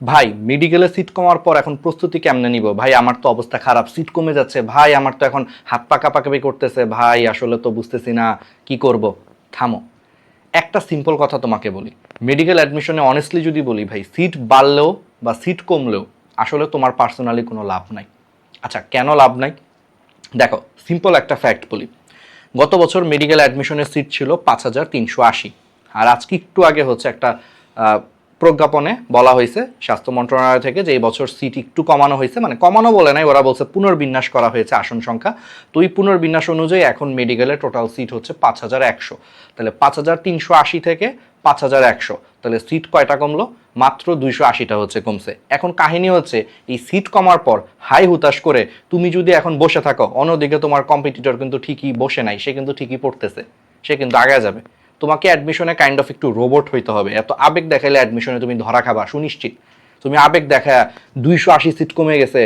ভাই মেডিকেলে সিট কমার পর এখন প্রস্তুতি কেমনে নিব? ভাই, আমার তো অবস্থা খারাপ সিট কমে যাচ্ছে। ভাই, আমার তো এখন হাত পাকা পাকাপি করতেছে। ভাই, আসলে তো বুঝতেছি না, কি করব? থামো। একটা সিম্পল কথা তোমাকে বলি। মেডিকেল অ্যাডমিশনে অনেস্টলি যদি বলি, ভাই সিট বাড়লেও বা সিট কমলেও আসলে তোমার পার্সোনালি কোনো লাভ নাই। আচ্ছা কেন লাভ নাই? দেখো সিম্পল একটা ফ্যাক্ট বলি। গত বছর মেডিকেল অ্যাডমিশনের সিট ছিল পাঁচ হাজার তিনশো আশি। আর আজকে একটু আগে হচ্ছে একটা প্রজ্ঞাপনে বলা হয়েছে, স্বাস্থ্য মন্ত্রণালয় থেকে যে এই বছর সিট একটু কমানো হয়েছে মানে কমানো বলে নাই, ওরা বলছে পুনর্বিন্যাস করা হয়েছে আসন সংখ্যা। তো এই পুনর্বিন্যাস অনুযায়ী এখন মেডিকেলে টোটাল সিট হচ্ছে পাঁচ হাজার একশো। তাহলে পাঁচ হাজার তিনশো আশি থেকে পাঁচ হাজার একশো। তাহলে সিট কয়টা কমলো? মাত্র দুইশো আশিটা হচ্ছে কমছে। এখন কাহিনী হচ্ছে, এই সিট কমার পর হাই হুতাশ করে তুমি যদি এখন বসে থাকো, অন্যদিকে তোমার কম্পিটিটর কিন্তু ঠিকই বসে নাই, সে কিন্তু ঠিকই পড়তেছে, সে কিন্তু আগে যাবে। তোমাকে অ্যাডমিশনে কাইন্ড অফ একটু রোবট হইতে হবে। এত আবেগ দেখাইলে অ্যাডমিশনে তুমি ধরা খাবা, সুনিশ্চিত। তুমি আবেগ দেখা, দুইশো আশি সিট কমে গেছে।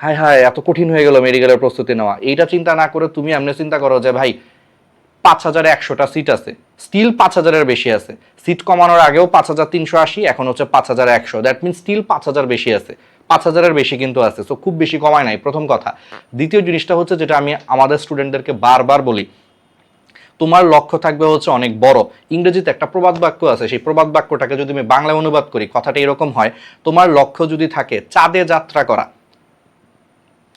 হায় হায়, এত কঠিন হয়ে গেল মেডিকেলের প্রস্তুতি নেওয়া। এইটা চিন্তা না করে তুমি এমনি চিন্তা করো যে, ভাই, পাঁচ হাজার একশোটা সিট আছে। স্টিল পাঁচ হাজারের বেশি আছে। সিট কমানোর আগেও পাঁচ হাজার তিনশো আশি, এখন হচ্ছে পাঁচ হাজার একশো। দ্যাট মিন স্টিল পাঁচ হাজার বেশি আছে। পাঁচ হাজারের বেশি কিন্তু আছে। সো খুব বেশি কমায় নাই। প্রথম কথা। দ্বিতীয় জিনিসটা হচ্ছে যেটা আমি আমাদের স্টুডেন্টদেরকে বারবার বলি। তোমার লক্ষ্য থাকবে হচ্ছে অনেক বড়। ইংরেজিতে একটা প্রবাদ বাক্য আছে, সেই প্রবাদ বাক্যটাকে যদি আমি বাংলায় অনুবাদ করি, কথাটা এরকম হয়, তোমার লক্ষ্য যদি থাকে চাঁদে যাত্রা করা।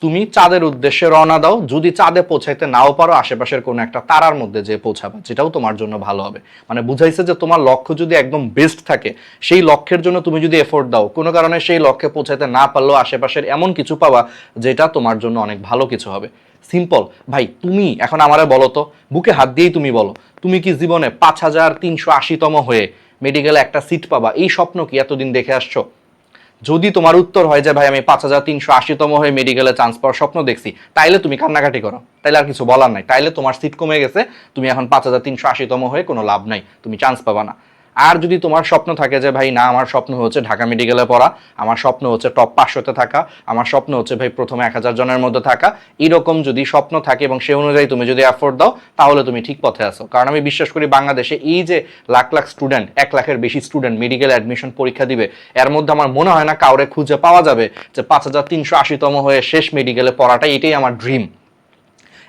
তুমি চাঁদের উদ্দেশ্যে রওনা দাও, যদি চাঁদে পৌঁছাইতে নাও পারো, আশেপাশের কোনো একটা তারার মধ্যে যে পৌঁছাবা, যেটাও তোমার জন্য ভালো হবে। মানে বুঝাইছে যে তোমার লক্ষ্য যদি একদম বেস্ট থাকে, সেই লক্ষ্যের জন্য তুমি যদি এফোর্ট দাও, কোনো কারণে সেই লক্ষ্যে পৌঁছাইতে না পারলেও আশেপাশের এমন কিছু পাবা, যেটা তোমার জন্য অনেক ভালো কিছু হবে। সিম্পল ভাই, তুমি, এখন আমারে বলো তো, বুকে হাত দিয়েই তুমি বলো, তুমি কি জীবনে পাঁচ হাজার তিনশো আশিতম হয়ে মেডিকেলে একটা সিট পাবা? এই স্বপ্ন কি এতদিন দেখে আসছো? যদি তোমার উত্তর হয় যে, ভাই, আমি পাঁচ হাজার তিনশো আশিতম হয়ে মেডিকেলে চান্স পাওয়ার স্বপ্ন দেখছি, তাইলে তুমি কান্নাকাটি করো। তাইলে আর কিছু বলার নাই। তাইলে তোমার সিট কমে গেছে, তুমি এখন পাঁচ হাজার তিনশো আশিতম হয়ে কোনো লাভ নাই। তুমি চান্স পাবা না। আর যদি তোমার স্বপ্ন থাকে যে, ভাই, না, আমার স্বপ্ন হচ্ছে ঢাকা মেডিকেলে পড়া, আমার স্বপ্ন হচ্ছে টপ পাঁচশোতে থাকা, আমার স্বপ্ন হচ্ছে, ভাই, প্রথমে এক হাজার জনের মধ্যে থাকা, এরকম যদি স্বপ্ন থাকে এবং সে অনুযায়ী তুমি যদি অ্যাফোর্ড দাও, তাহলে তুমি ঠিক পথে আসো কারণ আমি বিশ্বাস করি বাংলাদেশে এই যে লাখ লাখ স্টুডেন্ট এক লাখের বেশি স্টুডেন্ট মেডিকেল অ্যাডমিশন পরীক্ষা দিবে, এর মধ্যে আমার মনে হয় না কাউরে খুঁজে পাওয়া যাবে যে, পাঁচ হাজার তিনশো আশিতম হয়ে শেষ মেডিকেলে পড়াটাই এটাই আমার ড্রিম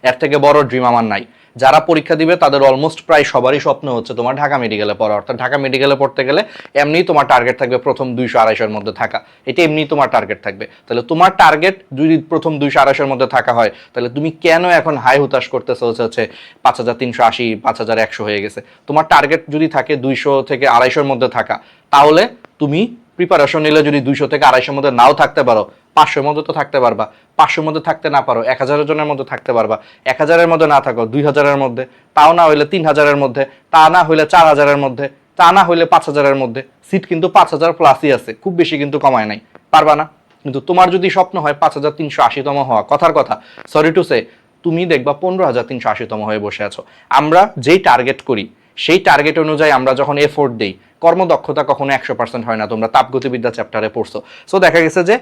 এর থেকে বড় ড্রিম আমার নাই। যারা পরীক্ষা দিবে, তাদের অলমোস্ট প্রায় সবারই স্বপ্ন হচ্ছে তোমার ঢাকা মেডিকেলে পড়া। অর্থাৎ ঢাকা মেডিকেলে পড়তে গেলে এমনিই তোমার টার্গেট থাকবে প্রথম দুইশো আড়াইশোর মধ্যে থাকা। এটা এমনি তোমার টার্গেট থাকবে। তাহলে তোমার টার্গেট যদি প্রথম দুইশো আড়াইশোর মধ্যে থাকা হয়, তাহলে তুমি কেন এখন হাই হুতাশ করতেছো হচ্ছে হচ্ছে পাঁচ হাজার তিনশো আশি, পাঁচ হাজার একশো হয়ে গেছে? তোমার টার্গেট যদি থাকে দুইশো থেকে আড়াইশোর মধ্যে থাকা, তাহলে তুমি প্রিপারেশন নিলে যদি দুইশো থেকে আড়াইশোর মধ্যে নাও থাকতে পারো, পাঁচশোর মধ্যে তো থাকতে পারবা, পাঁচশোর মধ্যে থাকতে না পারো, এক হাজারের জনের মধ্যে থাকতে পারবা, এক হাজারের মধ্যে না থাকো, দুই হাজারের মধ্যে, তাও না হইলে তিন হাজারের মধ্যে, তা না হইলে চার হাজারের মধ্যে, তা না হইলে পাঁচ হাজারের মধ্যে সিট কিন্তু পাঁচ হাজার প্লাসই আছে, খুব বেশি কিন্তু কমায় নাই, পারবা না। কিন্তু তোমার যদি স্বপ্ন হয় পাঁচ হাজার তিনশো আশিতম হওয়া, কথার কথা সরি টু সে তুমি দেখবা পনেরো হাজার তিনশো আশিতম হয়ে বসে আছো। আমরা যেই টার্গেট করি, সেই টার্গেট অনুযায়ী আমরা যখন এফোর্ট দিই কর্মদক্ষতা কখনো একশো পার্সেন্ট হয় না, তোমরা তাপগতিবিদ্যা চ্যাপ্টারে পড়ছো। সো দেখা গেছে যে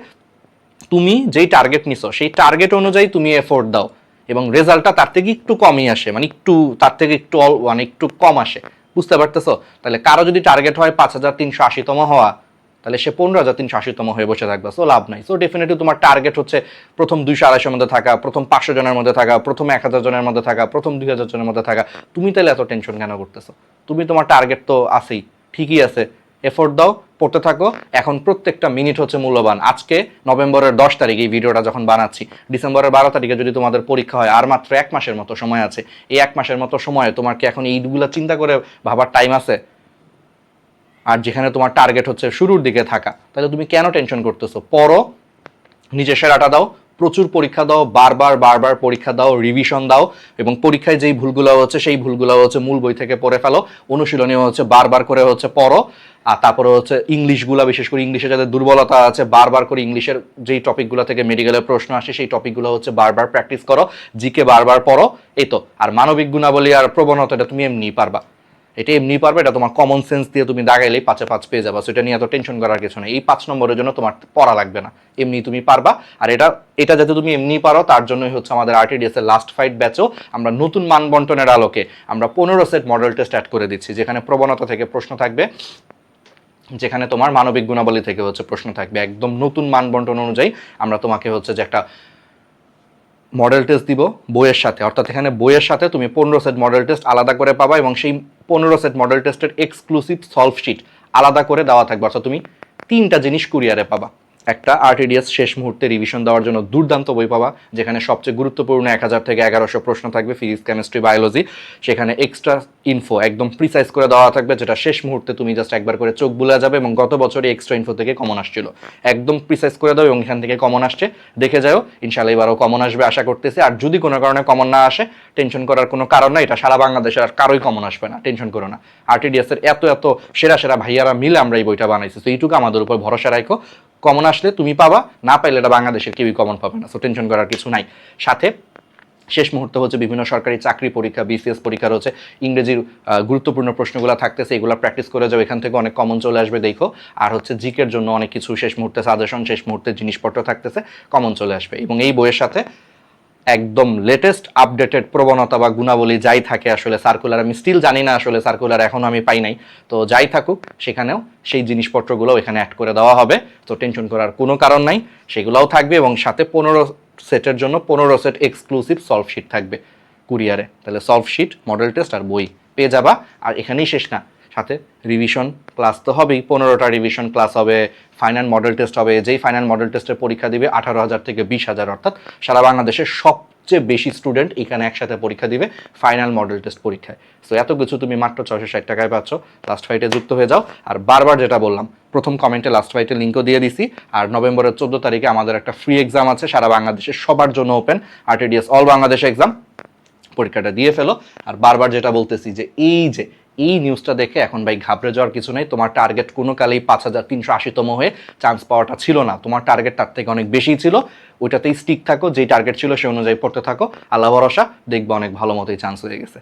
তুমি যেই টার্গেট নিছো, সেই টার্গেট অনুযায়ী তুমি এফোর্ট দাও এবং রেজাল্টটা তার থেকে একটু কমই আসে মানে একটু, তার থেকে একটু মানে একটু কম আসে। বুঝতে পারতেছো? তাহলে কারও যদি টার্গেট হয় পাঁচ হাজার তিনশো আশিতম হওয়া, তাহলে সে পনেরো হাজার তিনশো আশিতম হয়ে বসে থাকবে সো লাভ নাই। সো ডেফিনেটলি তোমার টার্গেট হচ্ছে প্রথম দুইশো আড়াইশোর মধ্যে থাকা, প্রথম পাঁচশো জনের মধ্যে থাকা, প্রথম এক হাজার জনের মধ্যে থাকা, প্রথম দুই হাজার জনের মধ্যে থাকা। তুমি তাহলে এত টেনশন কেন করতেছো? তুমি তোমার টার্গেট তো আছেই। ঠিকই আছে। এফোর্ট দাও, পড়তে থাকো। এখন প্রত্যেকটা মিনিট হচ্ছে মূল্যবান। আজকে নভেম্বরের দশ তারিখ এই ভিডিওটা যখন বানাচ্ছি, ডিসেম্বরের বারো তারিখে যদি তোমাদের পরীক্ষা হয়, আর মাত্র এক মাসের মতো সময় আছে, এই এক মাসের মতো সময়ে তোমার কি এখন এইগুলো চিন্তা করে ভাবার টাইম আছে। আর যেখানে তোমার টার্গেট হচ্ছে শুরুর দিকে থাকা। তাহলে তুমি কেন টেনশন করতেছো? পড়ো নিজে সেরাটা দাও প্রচুর পরীক্ষা দাও, বারবার বারবার পরীক্ষা দাও রিভিশন দাও এবং পরীক্ষায় যেই ভুলগুলো হচ্ছে, সেই ভুলগুলো হচ্ছে মূল বই থেকে পড়ে ফেলো। অনুশীলনীয় হচ্ছে বারবার করে হচ্ছে পড়ো। আর তারপরে হচ্ছে ইংলিশগুলো, বিশেষ করে ইংলিশে যাদের দুর্বলতা আছে, বারবার করে ইংলিশের যেই টপিকগুলো থেকে মেডিকেলের প্রশ্ন আসে, সেই টপিকগুলো হচ্ছে বারবার প্র্যাকটিস করো। জিকে বারবার পড়ো। এই তো। আর মানবিক গুণাবলী আর প্রবণতা, এটা তুমি এমনি পারবা। এটা এমনি পারবে, এটা তোমার কমন সেন্স দিয়ে তুমি দাগাইলেই পাঁচে পাঁচ পেয়ে যাবা। সেটা নিয়ে এত টেনশন করার কিছু নেই। এই পাঁচ নম্বরের জন্য তোমার পড়া লাগবে না। এমনি তুমি পারবা। আর এটা এটা যাতে তুমি এমনি পারো, তার জন্যই হচ্ছে আমাদের আরটিডিএস এর লাস্ট ফাইট ব্যাচও আমরা নতুন মান বন্টনের আলোকে আমরা পনেরো সেট মডেল টেস্ট অ্যাড করে দিচ্ছি, যেখানে প্রবণতা থেকে প্রশ্ন থাকবে, যেখানে তোমার মানবিক গুণাবলী থেকে হচ্ছে প্রশ্ন থাকবে। একদম নতুন মানবন্টন অনুযায়ী আমরা তোমাকে হচ্ছে যে একটা মডেল টেস্ট দিব বইয়ের সাথে। অর্থাৎ এখানে বইয়ের সাথে তুমি পনেরো সেট মডেল টেস্ট আলাদা করে পাবা এবং সেই পনেরো সেট মডেল টেস্টের এক্সক্লুসিভ সলভ শিট আলাদা করে দেওয়া থাকবে। অর্থাৎ তুমি তিনটা জিনিস কুরিয়ারে পাবা। একটা আরটিডিএস শেষ মুহূর্তে রিভিশন দেওয়ার জন্য দুর্দান্ত বই পাবা যেখানে সবচেয়ে গুরুত্বপূর্ণ এক হাজার থেকে এগারোশো প্রশ্ন থাকবে ফিজিক্স কেমিস্ট্রি বায়োলজি সেখানে এক্সট্রা ইনফো একদম প্রিসাইজ করে দেওয়া থাকবে, যেটা শেষ মুহূর্তে তুমি জাস্ট একবার করে চোখ বুলা যাবে এবং গত বছরই এক্সট্রা ইনফো থেকে কমন আসছিল। একদম প্রিসাইজ করে দাও এবং এখান থেকে কমন আসছে। দেখে যাও ইনশাল্লাহ এবারও কমন আসবে, আশা করতেছি। আর যদি কোনো কারণে কমন না আসে টেনশন করার কোনো কারণ নাই, এটা সারা বাংলাদেশের আর কারোই কমন আসবে না টেনশন করো না। আরটিডিএস এর এত এত সেরা সেরা ভাইয়ারা মিলে আমরা এই বইটা বানাইছি তো এইটুকু আমাদের উপর ভরসা রাখো। কমন আসলে তুমি পাবা, না পাইলে এটা বাংলাদেশের কেউই কমন পাবে না সো টেনশন করার কিছু নাই। সাথে শেষ মুহূর্ত হচ্ছে বিভিন্ন সরকারি চাকরি পরীক্ষা বিসিএস পরীক্ষা রয়েছে ইংরেজির গুরুত্বপূর্ণ প্রশ্নগুলো থাকতেছে, এগুলো প্র্যাকটিস করে যাও, এখান থেকে অনেক কমন চলে আসবে, দেখো। আর হচ্ছে জিকের জন্য অনেক কিছু শেষ মুহূর্তে সাজেশন শেষ মুহূর্তে জিনিসপত্র থাকতেছে কমন চলে আসবে। এবং এই বইয়ের সাথে একদম লেটেস্ট আপডেটেড প্রবণতা বা গুণাবলী যাই থাকে আসলে সার্কুলার আমি স্টিল জানি না আসলে সার্কুলার এখনও আমি পাই নাই। তো যাই থাকুক, সেখানেও সেই জিনিসপত্রগুলো এখানে অ্যাড করে দেওয়া হবে। তো টেনশন করার কোনো কারণ নাই, সেগুলোও থাকবে এবং সাথে পনেরো সেটের জন্য পনেরো সেট এক্সক্লুসিভ সলভ শিট থাকবে। কুরিয়ারে তাহলে সলভ শিট মডেল টেস্ট আর বই। পেয়ে যাবা। আর এখানেই শেষ না। সাথে রিভিশন ক্লাস তো হবেই, পনেরোটা রিভিশন ক্লাস হবে ফাইনাল মডেল টেস্ট হবে, যেই ফাইনাল মডেল টেস্টের পরীক্ষা দিবে আঠারো হাজার থেকে বিশ হাজার, অর্থাৎ সারা বাংলাদেশের সব সবচেয়ে বেশি স্টুডেন্ট এখানে একসাথে পরীক্ষা দিবে ফাইনাল মডেল টেস্ট পরীক্ষায়। সো এত কিছু তুমি মাত্র ছয়শো ষাট টাকায় পাচ্ছ। লাস্ট ফাইটে যুক্ত হয়ে যাও। আর বারবার যেটা বললাম, প্রথম কমেন্টে লাস্ট ফাইটে লিঙ্কও দিয়ে দিছি। আর নভেম্বরের চোদ্দ তারিখে আমাদের একটা ফ্রি এক্সাম আছে, সারা বাংলাদেশের সবার জন্য open RTDS all Bangladesh exam পরীক্ষাটা দিয়ে ফেলো। আর বারবার যেটা বলতেছি যে, এই যে এই নিউজটা দেখে এখন ভাই ঘাবড়ে যাওয়ার কিছু নেই। তোমার টার্গেট কোনো কালেই পাঁচ হাজার তিনশো আশিতম হয়ে চান্স পাওয়াটা ছিল না। তোমার টার্গেট তার থেকে অনেক বেশি ছিল। ওইটাতেই স্টিক থাকো। যেই টার্গেট ছিল সে অনুযায়ী পড়তে থাকো। আল্লাহ ভরসা, দেখবে অনেক ভালো মতোই চান্স হয়ে গেছে।